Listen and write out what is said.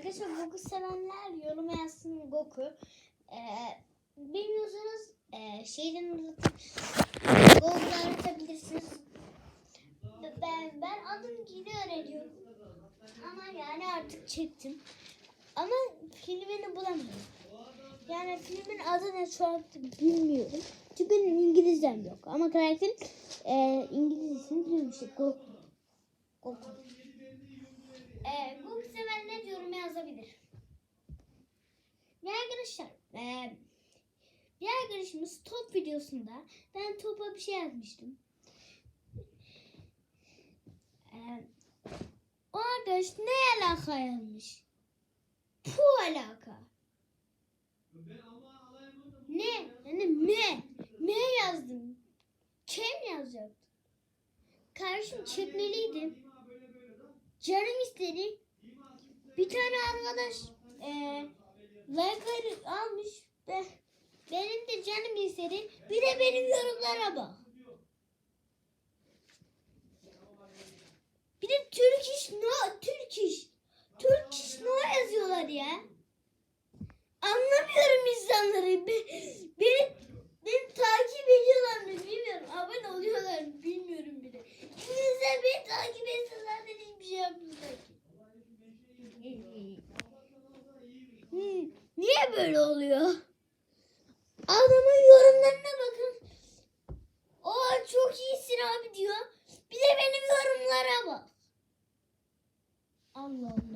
Arkadaşlar Goku sevenler yoruma yazsın Goku. Ee, bilmiyorsanız e, şeyden uzatıp Goku'dan atabilirsiniz. Ben, ben adım gibi öğreniyorum. Ama yani artık çektim. Ama filmini bulamıyorum. Yani filmin adı ne şu an bilmiyorum. Çünkü İngilizcem yok. Ama karakterin e, İngilizcesini biliyorum. Goku. Goku. E, Goku sevenler yoruma yazabilir. Ve arkadaşlar e, bir arkadaşımız top videosunda ben topa bir şey yazmıştım. E, o arkadaş ne alaka yazmış? Pu alaka. Ne? Yani ne? Ne yazdım? Kim yazacak? Karşım çekmeliydim. Canım istedi. Bir tane arkadaş e, like almış ve benim de canım istedi. Bir de benim yorumlara bak. Bir de Türk iş no Türk iş. Türk iş no yazıyorlar ya. Anlamıyorum insanları. Be, Niye böyle oluyor? Adamın yorumlarına bakın. O çok iyisin abi diyor. Bir de benim yorumlara bak. Allah Allah.